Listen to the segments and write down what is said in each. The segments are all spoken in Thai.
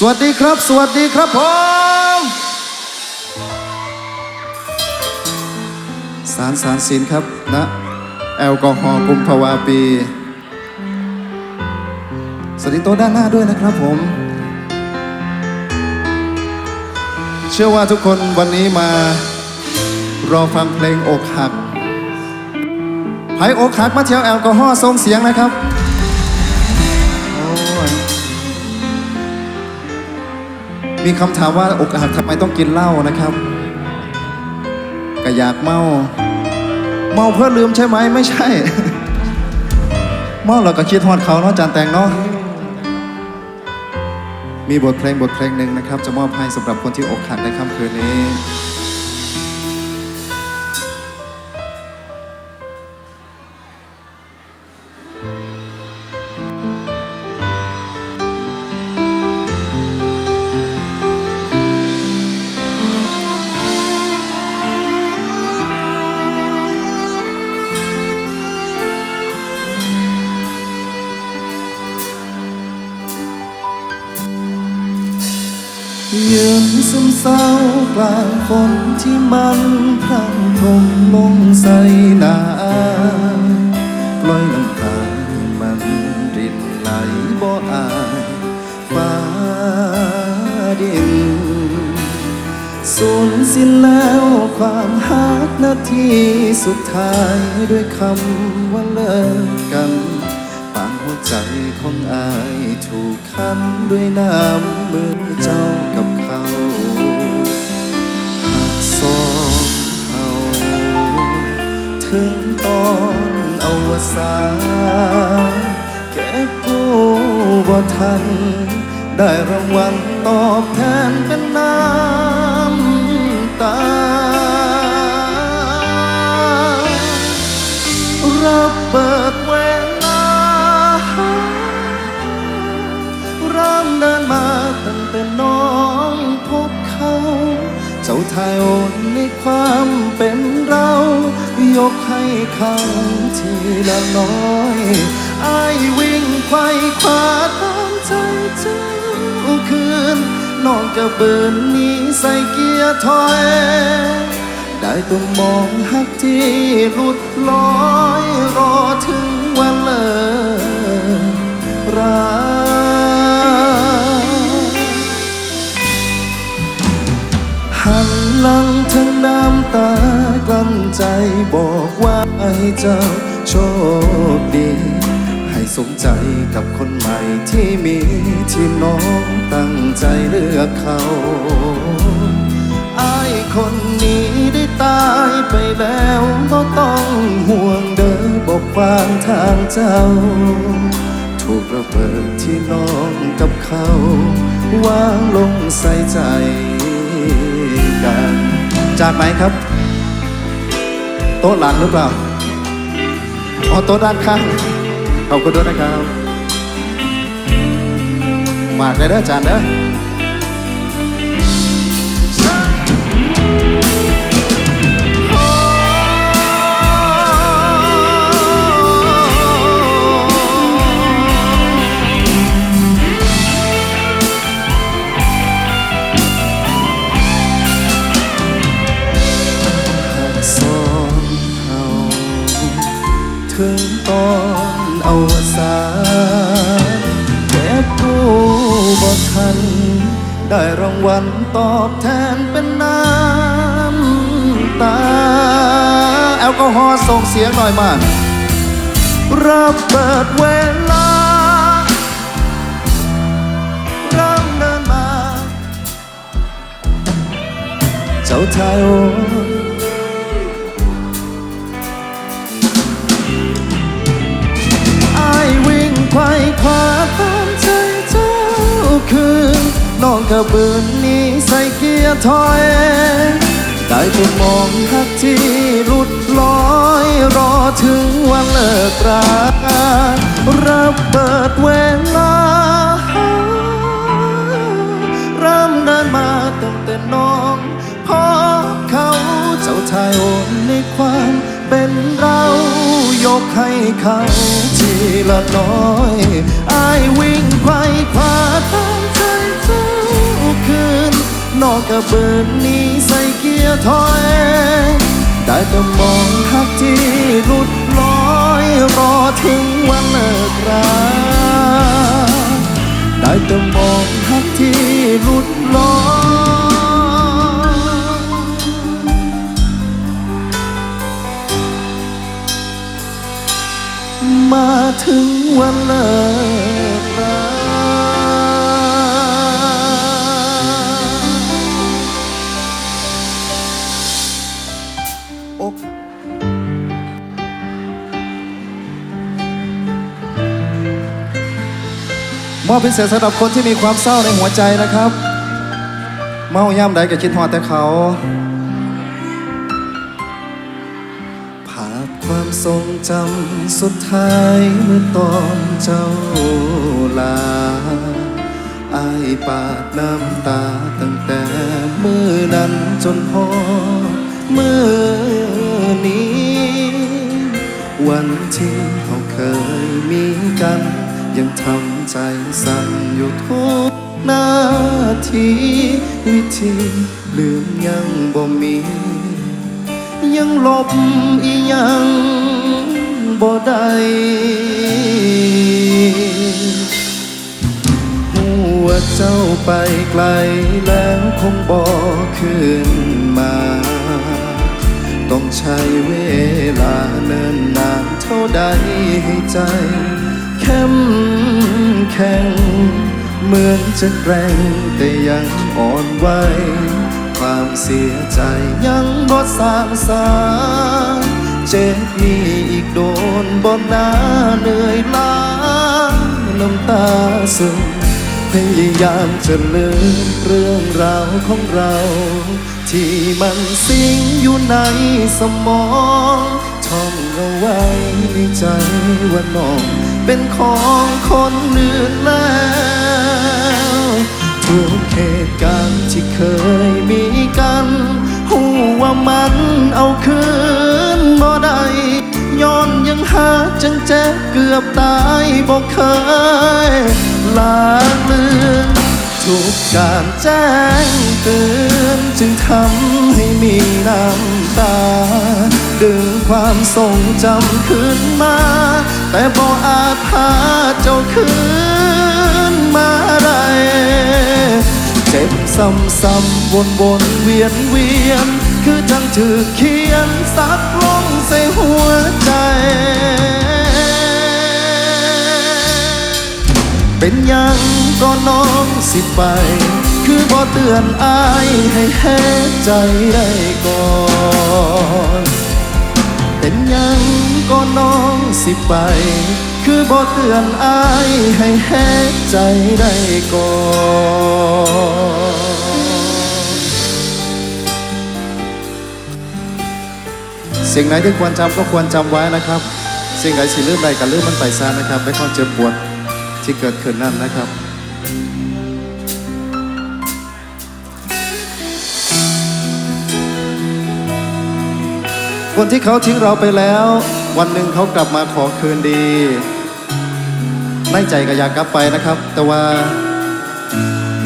สวัสดีครับ สวัสดีครับผมสารสารสินครับนะแอลกอฮอล์กุมภาวาปี สวัสดีโต๊ะด้านหน้าด้วยนะครับผม เชื่อว่าทุกคนวันนี้มารอฟังเพลงอกหักไผ่อกหักมาเที่ยวแอลกอฮอล์ส่งเสียงนะครับ มีคำถามว่าอกหักทำไมต้องกินเหล้านะครับก็อยากเมา เมาเพื่อลืมใช่ไหมไม่ใช่ เมาเราก็คิดฮอดเขาเนาะจานแตงเนาะมีบทเพลงบทเพลงหนึ่งนะครับ จะมอบให้สำหรับคนที่อกหักในค่ำคืนนี้ ซึมเศร้ากลางฝนที่มันพรำพมลงใส่หน้าปล่อยน้ำตามันรินไหลบ่อายฟ้าดินสูญสิ้นแล้วความหักนาทีสุดท้ายด้วยคำว่าเลิกกันปางหัวใจของอายถูกคันด้วยน้ำมือเจ้ากับเขา ถึงตอนอวสานแก่กูบ่ทัน ได้รางวัลตอบแทนเป็นน้ำตา รับเปิดเวลาริ่มเดินมาตั้งแต่น้องพบเขา เจ้าทายโอนในความเป็น ยกให้เขาทีละน้อยอายวิ่งไขว่คว้าตามใจเจ้าคืนน้องกระเบินนี้ใส่เกียร์ถอย ได้ต้องมองหักที่หลุดลอยรอถึงวันเลิกราหันหลังทั้งน้ำตากลั้นใจบอก ให้เจ้าโชคดี ให้สมใจกับคนใหม่ที่มีที่น้องตั้งใจเลือกเขาอายคนนี้ได้ตายไปแล้วก็ต้องห่วงเดินบอกฟางทางเจ้า ถูกระเบิดที่น้องกับเขา วางลงใส่ใจกัน จากไหนครับ โต๊ะหลังหรือเปล่า ออโต๊ะด้านข้างขอบคุณด้วยนะครับ มากเลยเด้ออาจารย์เด้อ ถึงตอนเอาสารแต่กูบ่ทัน ได้รางวัลตอบแทนเป็นน้ำตา แอลกอฮอล์ส่งเสียงหน่อยมารับเปิดเวลาเริ่มเดินมา เจ้าชายโอนอ ไขว่คว้าตามใจเจ้าคืนน้องกระเบือนนี้ใส่เกียร์ถอย ได้แต่มองหักที่หลุดลอยรอถึงวันเลิกรารับเปิดเวลาเริ่มเดินมาตั้งแต่น้องพบเขาเจ้าทายโอนในความ เป็นเรายกให้เขาทีละน้อยอายวิ่งไขว่คว้าตามใจเจ้าคืน นอกกระเบินนี้ใส่เกียร์ถอย ได้แต่มองหักที่หลุดลอยรอถึงวันเลิกราได้แต่มองหักที่หลุดลอย ถึงวันเลิกราโอ๊ะมอบพิเศษสำหรับคนที่มีความเศร้าในหัวใจนะครับ เมาย่ำใดก็คิดฮอดแต่เขา ทรงจำสุดท้ายเมื่อตอนเจ้าลาอายปาดน้ำตาตั้งแต่เมื่อนั้นจนพอเมื่อนี้ วันที่เขาเคยมีกัน ยังทำใจสั่นอยู่ทุกนาที วิธีลืมยังบ่มี ยังหลบอียังบ่ได้หัวาเจ้าไปไกลแล้วคงบ่คืนมา ต้องใช้เวลาเนิ่นนานเท่าใดให้ใจเข้มแข็งเหมือนจะแกร่งแต่ยังอ่อนไหว ความเสียใจยังบ่สางสาเจ็บนี้อีกโดนบ่นาเหนื่อยล้าน้ำตาซึมพยายามจะลืมเรื่องราวของเรา ที่มันสิงอยู่ในสมองท่องเอาไว้ในใจว่าน้องเป็นของคนอื่นแล้วทุก เหตุการณ์ที่เคยมีกันหูว่ามันเอาคืนบ่ได้ย้อนยังหาจังเจ็บเกือบตายบอกเคยลาเลือนทุกการแจ้งเตือนจึงทำให้มีน้ำตา ดึงความทรงจำขึ้นมา แต่บ่อาจพาเจ้าคืนมาได้ เจ็บซ้ำๆวนวนเวียนเวียน คือจังถือเขียนสักลงใส่หัวใจ เป็นยังก็น้องสิไป คือบ่เตือนอายให้แห้ใจได้ก่อน เป็นยังก็น้องสิไป คือบ่เตือนอายให้แห้ใจได้ก่อนสิ่งไหนที่ควรจำก็ควรจำไว้นะครับ สิ่งไหนสิลืมใดก็ลืมมันไปซะนะครับไม่ต้องเจ็บปวดที่เกิดขึ้นนั่นนะครับคนที่เขาทิ้งเราไปแล้ว วันหนึ่งเขากลับมาขอคืนดี ในใจก็อยากกลับไปนะครับ แต่ว่า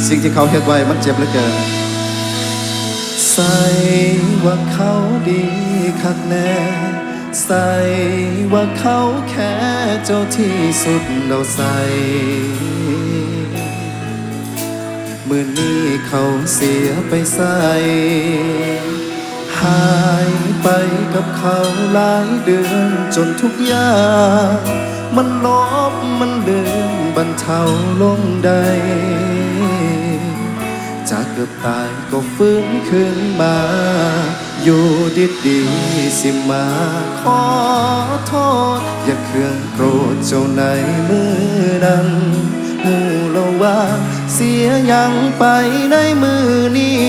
สิ่งที่เขาเฮ็ดไว้มันเจ็บเหลือเกิน ใส่ว่าเขาดีคักแน่ ใส่ว่าเขาแค่เจ้าที่สุดเราใส่มื่อนี้เขาเสียไปใส่หายไปกับเขาหลายเดือนจนทุกอย่าง มันลบมันเลือนบรรเทาลงได้จากเกือบตายก็ฟื้นขึ้นมา อยู่ดีดีสิมาขอโทษ อย่าเครื่องโกรธเจ้าในมือนั้นหูเราว่า เสียยังไปในมือนี้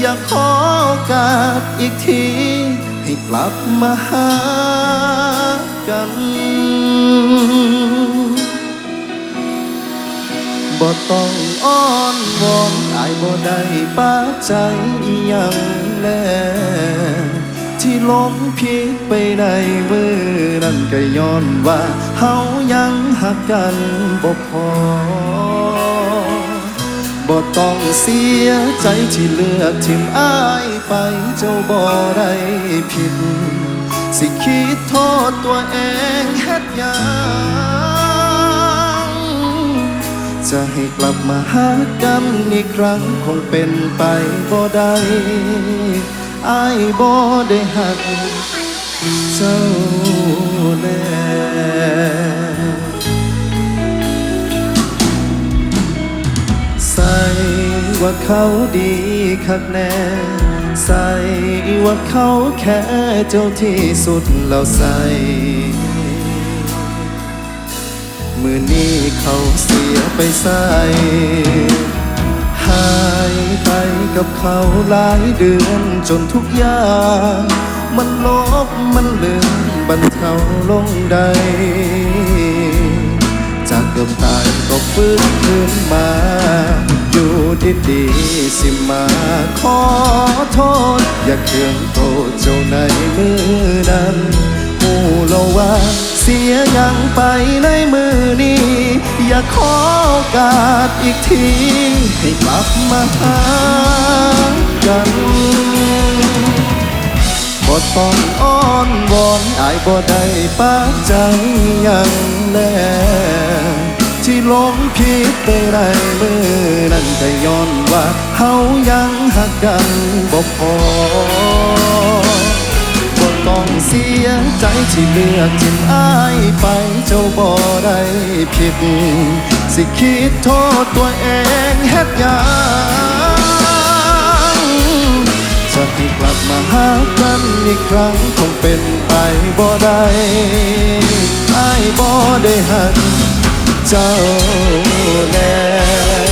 อยากขอโอกาสอีกที ให้กลับมาหากัน ต้องอ้อนวอนอายบ่ได้ปาใจอีหยังแลที่หลงผิดไปในมือนั้นก็ย้อนว่าเฮายังหักกันบ่พอบ่ต้องเสียใจที่เลือกทิมอายไปเจ้าบ่ได้ผิด สิคิดโทษตัวเองเฮ็ดหยัง จะให้กลับมาหากันอีกครั้งคงเป็นไปบ่ได้อายบ่ได้หักเจ้าแน่ใส่ว่าเขาดีคักแน่ ใส่ว่าเขาแค่เจ้าที่สุดแล้วใส่ มือนี้เขาเสียไปใส่หายไปกับเขาหลายเดือนจนทุกอย่าง มันลบมันเลือนบรรเทาลงได้จากเดิมตายก็ฟื้นขึ้นมา อยู่ดีๆสิมาขอโทษ อย่าเคืองโทษเจ้าในมือนั้น หูเราว่าเสียยังไปในมือนี้ อย่าขอโอกาสอีกที ให้กลับมาหากันบ่ต้องอ้อนวอนอายบ่ได้ปากใจยังแน่ที่หลงผิดไปได้มือนั้นก็ย้อนว่าเฮายังหักกันบ่พอ ต้องเสียใจที่เลือกทิมอ้ายไปเจ้าบ่ได้ผิด สิคิดโทษตัวเองเฮ็ดยังจะให้กลับมาหากันอีกครั้งคงเป็นไปบ่ได้อายบ่ได้หักเจ้าแน่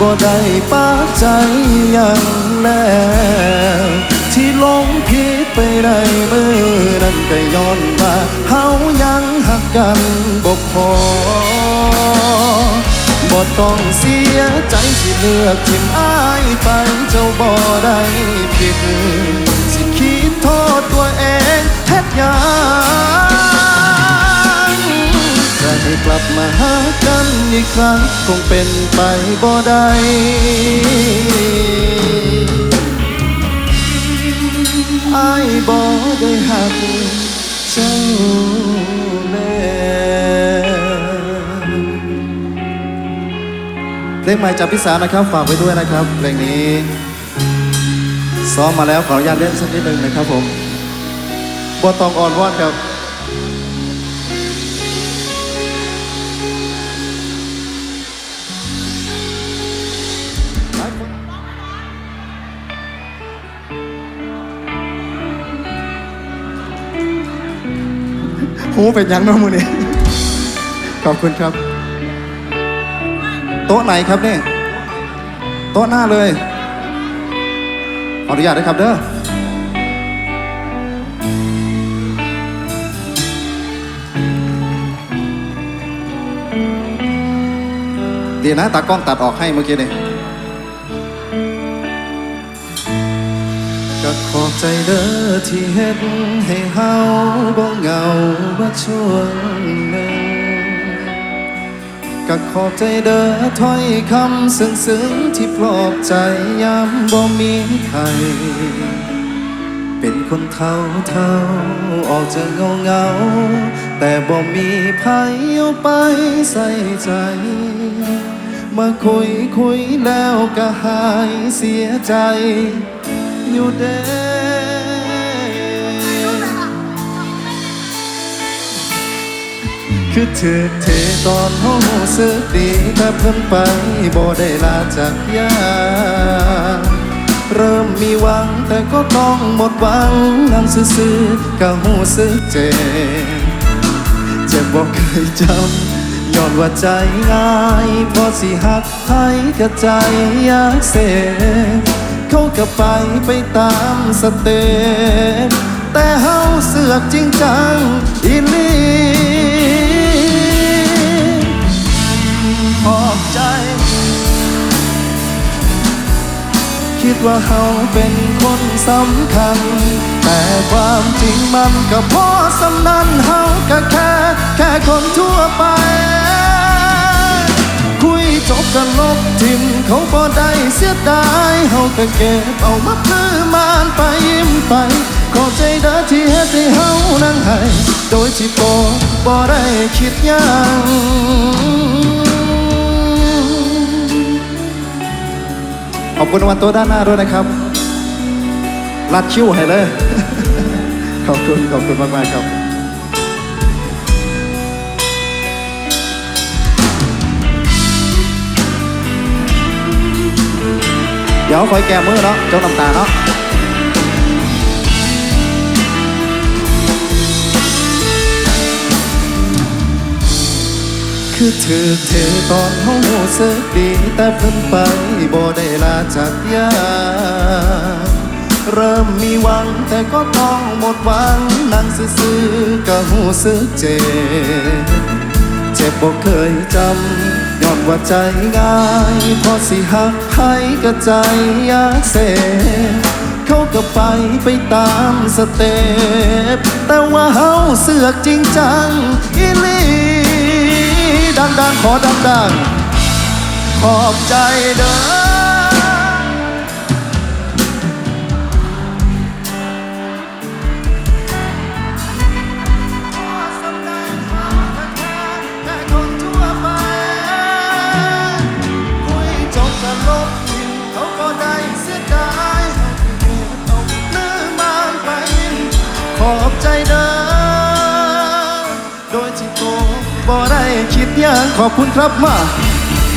บ่ได้ปาใจหยังแน่ที่หลงผิดไปได้มือนั้นก็ย้อนว่าเฮายังหักกันบ่พอบ่ต้องเสียใจที่เลือกทิมอ้ายไปเจ้าบ่ได้ผิดสิคิดโทษตัวเองเฮ็ดหยังจะ ให้กลับมาหากันอีกครั้งคงเป็นไปบ่ได้ไอายบ่ได้หักเจ้าแน่เพลงใหม่จากพิสานะครับฝากไว้ด้วยนะครับเพลงนี้ซ้อมมาแล้วขออนุญาตเล่นสักนิดหนึ่งนะครับผมบ่ต้องอ่อนวอนครับ หูเป็นยังน้องมือนี่ขอบคุณครับ โต๊ะไหนครับเนี่ยโต๊ะหน้าเลยขออนุญาตนะครับเด้อดีนะตากล้องตัดออกให้เมื่อกี้นี่ ก็ขอบใจเด้อที่เฮ็ดให้เฮาบ่เหงาว่ช่วงหนึ่งก็ขอบใจเด้อถ้อยคำซึ้งๆที่ปลอบใจยามบ่มีใคร เป็นคนเท่าเท่าออกจะเงาเงา แต่บ่มีภัยเอาไปใส่ใจ มาคุยคุยแล้วก็หายเสียใจ อยู่เด้คือถือเทตอนห้องสึกดีถ้าเพิ่นไปบ่ได้ลาจากยาเริ่มมีหวังแต่ก็ต้องหมดหวังนั่งซื่อๆก็หูสึกเจ็บเจ็บบอกเคยจำย้อนว่าใจง่ายพอสิหักให้กับใจอยากเสพ เขาก็ไปไปตามสเตปแต่เฮาเสือกจริงจังอีลีขอบใจ คิดว่าเฮาเป็นคนสำคัญ แต่ความจริงมันก็พอสำนันเฮาก็แค่ แค่คนทั่วไป จบกันลบทิมเขาบ่ได้เสียดายเฮาก็เก็บเอามาพื้มานไปยิ้มไปขอใจเด้อที่เฮ็ดให้เฮานั่งให้โดยที่โตบ่ได้คิดยังขอบคุณวันตัวด้านหน้าด้วยนะครับ รัดคิ้วให้เลย ขอบคุณ ขอบคุณมาก ๆ ครับ เดี๋ยวคอยแก้มือเนาะเจ้าน้ำตาเนาะคือถือเทตอนห้องหูสึกดี แต่เพิ่นไปบ่ได้ลาจากยาเริ่มมีหวังแต่ก็ต้องหมดหวังนั่งซื่อๆก็หูสึกเจ็บ เจ็บบ่เคยจำ ว่าใจง่ายพอสิหักให้ก็ใจอยากเสเขาก็ไปไปตามสเต็ปแต่ว่าเฮาเสือกจริงจังอีลีดังๆขอดังๆขอบใจเด้อ อบใจเด้อโดยที่โตบ่ได้คิดยังขอบคุณครับมา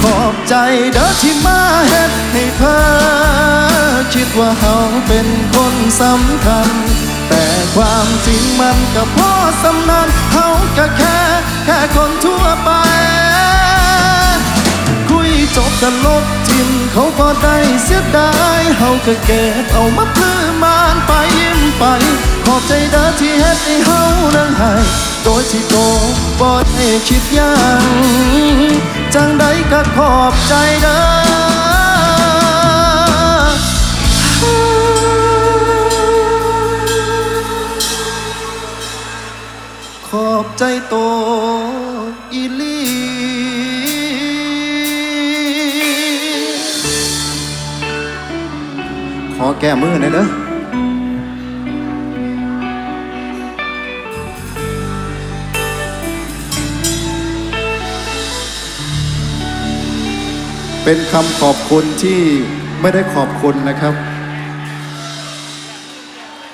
ขอบใจเด้อที่มาเฮ็ดให้เพ้อคิดว่าเฮาเป็นคนสำคัญ แต่ความจริงมันก็พอสำนันเฮาก็แค่แค่คนทั่วไป คุยจบกันลบทิมเขาก็ได้เสียดายเฮาก็เก็บเอามาพื้มานไป ไป ขอบใจเด้อที่เฮ็ดให้เฮานั่งให้โดยที่โตบ่ได้คิดยังจังใดก็ขอบใจเด้อ เป็นคำขอบคุณที่ไม่ได้ขอบคุณนะครับ